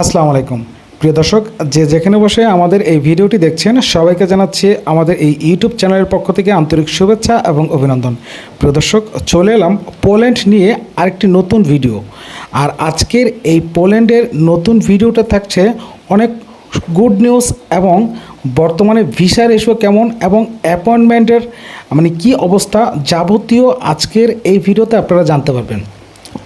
আসসালামু আলাইকুম। প্রিয় দর্শক, যে যেখানে বসে আমাদের এই ভিডিওটি দেখছেন, সবাইকে জানাচ্ছি আমাদের এই ইউটিউব চ্যানেলের পক্ষ থেকে আন্তরিক শুভেচ্ছা এবং অভিনন্দন। প্রিয় দর্শক, চলে এলাম পোল্যান্ড নিয়ে আরেকটি নতুন ভিডিও। আর আজকের এই পোল্যান্ডের নতুন ভিডিওটা থাকছে অনেক গুড নিউজ এবং বর্তমানে ভিসার ইস্যু কেমন এবং অ্যাপয়েন্টমেন্টের মানে কি অবস্থা যাবতীয় আজকের এই ভিডিওতে আপনারা জানতে পারবেন।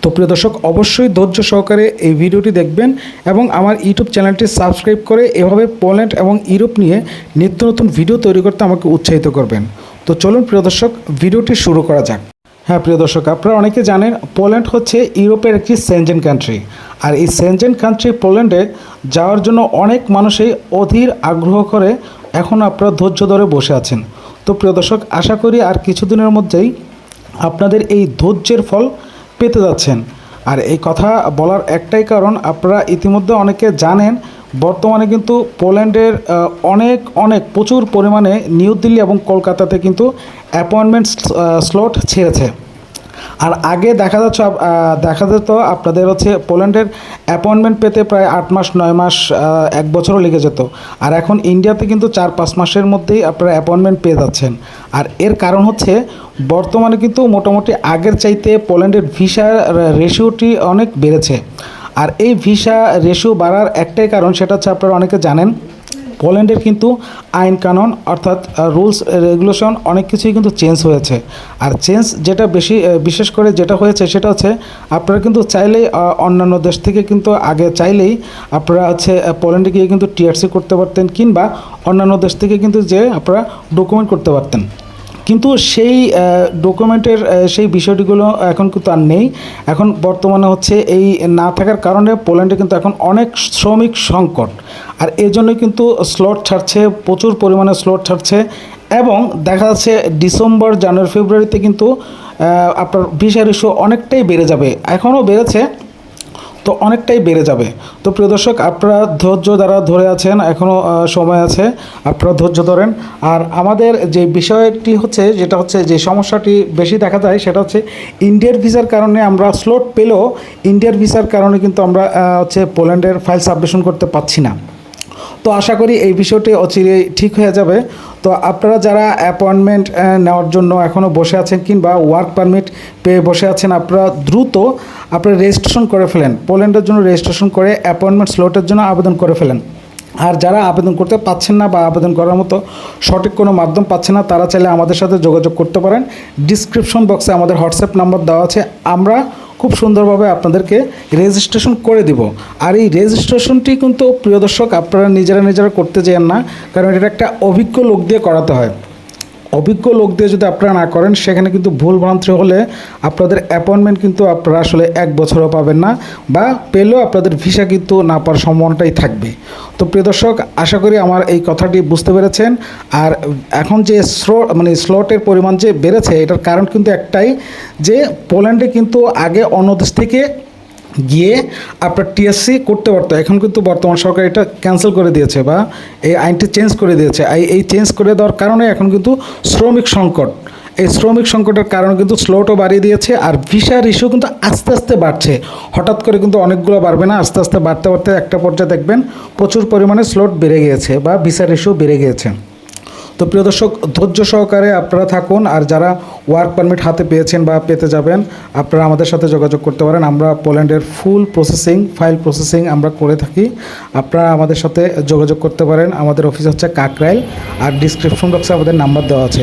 তো প্রিয় দর্শক, অবশ্যই ধৈর্য সহকারে এই ভিডিওটি দেখবেন এবং আমার ইউটিউব চ্যানেলটি সাবস্ক্রাইব করে এভাবে পোল্যান্ড এবং ইউরোপ নিয়ে নিত্য নতুন ভিডিও তৈরি করতে আমাকে উৎসাহিত করবেন। তো চলুন প্রিয় দর্শক, ভিডিওটি শুরু করা যাক। হ্যাঁ প্রিয় দর্শক, আপনারা অনেকে জানেন পোল্যান্ড হচ্ছে ইউরোপের একটি সেনজেন কান্ট্রি আর এই সেনজেন কান্ট্রি পোল্যান্ডে যাওয়ার জন্য অনেক মানুষই অধীর আগ্রহ করে এখন আপনারা ধৈর্য ধরে বসে আছেন। তো প্রিয় দর্শক, আশা করি আর কিছুদিনের মধ্যেই আপনাদের এই ধৈর্যের ফল পেতে যাচ্ছেন। আর এই কথা বলার একটাই কারণ, আপনারা ইতিমধ্যে অনেকে জানেন, বর্তমানে কিন্তু পোল্যান্ডের অনেক অনেক, প্রচুর পরিমাণে নিউ দিল্লি এবং কলকাতাতে কিন্তু অ্যাপয়েন্টমেন্ট স্লট ছেড়েছে। আর আগে দেখা যাচ্ছে দেখা যেত আপনাদের হচ্ছে পোল্যান্ডের অ্যাপয়েন্টমেন্ট পেতে প্রায় আট মাস, নয় মাস এক বছরও লেগে যেত। আর এখন ইন্ডিয়াতে কিন্তু চার পাঁচ মাসের মধ্যেই আপনারা অ্যাপয়েন্টমেন্ট পেয়ে যাচ্ছেন। আর এর কারণ হচ্ছে বর্তমানে কিন্তু মোটামুটি আগের চাইতে পোল্যান্ডের ভিসা রেশিওটি অনেক বেড়েছে। আর এই ভিসা রেশিও বাড়ার একটাই কারণ, সেটা হচ্ছে আপনারা অনেকে জানেন পোল্যান্ডের কিন্তু আইন কানুন অর্থাৎ রুলস রেগুলেশন অনেক কিছুই কিন্তু চেঞ্জ হয়েছে। আর চেঞ্জ যেটা বেশি বিশেষ করে যেটা হয়েছে সেটা হচ্ছে আপনারা কিন্তু চাইলেই অন্যান্য দেশ থেকে কিন্তু আগে চাইলেই আপনারা হচ্ছে পোল্যান্ডে গিয়ে কিন্তু টিআরসি করতে পারতেন কিংবা অন্যান্য দেশ থেকে কিন্তু যে আপনারা ডকুমেন্ট করতে পারতেন। কিন্তু সেই ডকুমেন্টের সেই বিষয়টিগুলো এখন কিন্তু আর নেই। এখন বর্তমানে হচ্ছে এই না থাকার কারণে পোল্যান্ডে কিন্তু এখন অনেক শ্রমিক সংকট। আর এই জন্যই কিন্তু স্লট ছাড়ছে, প্রচুর পরিমাণে স্লট ছাড়ছে এবং দেখা যাচ্ছে ডিসেম্বর, জানুয়ারি, ফেব্রুয়ারিতে কিন্তু আপনার ভিসার ইস্যু অনেকটাই বেড়ে যাবে। এখনও বেড়েছে তো অনেকটাই বেড়ে যাবে। তো প্রিয় দর্শক, আপনারা ধৈর্য যারা ধরে আছেন এখনও সময় আছে, আপনারা ধৈর্য ধরেন। আর আমাদের যে বিষয়টি হচ্ছে, যেটা হচ্ছে যে সমস্যাটি বেশি দেখা যায়, সেটা হচ্ছে ইন্ডিয়ার ভিসার কারণে আমরা স্লোট পেলেও ইন্ডিয়ার ভিসার কারণে কিন্তু আমরা হচ্ছে পোল্যান্ডের ফাইল সাবমিশন করতে পারছি না। তো আশা করি এই বিষয়টি অচিরেই ঠিক হয়ে যাবে। তো আপনারা যারা অ্যাপয়েন্টমেন্ট নেওয়ার জন্য এখনও বসে আছেন কিংবা ওয়ার্ক পারমিট পেয়ে বসে আছেন, আপনারা দ্রুত আপনারা রেজিস্ট্রেশন করে ফেলেন। পোল্যান্ডের জন্য রেজিস্ট্রেশন করে অ্যাপয়েন্টমেন্ট স্লটের জন্য আবেদন করে ফেলেন। আর যারা আবেদন করতে পাচ্ছেন না বা আবেদন করার মতো সঠিক কোনো মাধ্যম পাচ্ছেন না, তারা চাইলে আমাদের সাথে যোগাযোগ করতে পারেন। ডিসক্রিপশন বক্সে আমাদের হোয়াটসঅ্যাপ নাম্বার দেওয়া আছে। আমরা খুব সুন্দরভাবে আপনাদেরকে রেজিস্ট্রেশন করে দিব। আর এই রেজিস্ট্রেশনটি কিন্তু প্রিয় দর্শক, আপনারা নিজেরা নিজেরা করতে চান না, কারণ এটা একটা অভিজ্ঞ লোক দিয়ে করাতে হয়। অভিজ্ঞ লোক দিয়ে যদি আপনারা না করেন, সেখানে কিন্তু ভুল ভ্রান্তি হলে আপনাদের অ্যাপয়েন্টমেন্ট কিন্তু আপনারা আসলে এক বছরও পাবেন না বা পেলেও আপনাদের ভিসা কিন্তু না পাওয়ার সম্ভাবনাটাই থাকবে। তো প্রিয় দর্শক, আশা করি আমার এই কথাটি বুঝতে পেরেছেন। আর এখন যে স্লো মানে স্লটের পরিমাণ যে বেড়েছে, এটার কারণ কিন্তু একটাই যে পোল্যান্ডে কিন্তু আগে অন্য দেশ থেকে গিয়ে আপনার টিএসসি করতে পারতো। এখন কিন্তু বর্তমান সরকার এটা ক্যান্সেল করে দিয়েছে বা এই আইনটি চেঞ্জ করে দিয়েছে। এই এই চেঞ্জ করে দেওয়ার কারণে এখন কিন্তু শ্রমিক সংকট। এই শ্রমিক সংকটের কারণে কিন্তু স্লোটও বাড়িয়ে দিয়েছে আর ভিসার ইস্যু কিন্তু আস্তে আস্তে বাড়ছে। হঠাৎ করে কিন্তু অনেকগুলো বাড়বে না, আস্তে আস্তে বাড়তে বাড়তে একটা পর্যায়ে দেখবেন প্রচুর পরিমাণে স্লোট বেড়ে গিয়েছে বা ভিসার ইস্যু বেড়ে গিয়েছে। তো প্রিয় দর্শক, ধৈর্য সহকারে আপনারা থাকুন আর যারা ওয়ার্ক পারমিট হাতে পেয়েছেন বা পেতে যাবেন, আপনারা আমাদের সাথে যোগাযোগ করতে পারেন। আমরা পোল্যান্ডের ফুল প্রসেসিং ফাইল প্রসেসিং আমরা করে থাকি। আপনারা আমাদের সাথে যোগাযোগ করতে পারেন। আমাদের অফিস হচ্ছে কাকরাইল আর ডিসক্রিপশন বক্সে আমাদের নাম্বার দেওয়া আছে।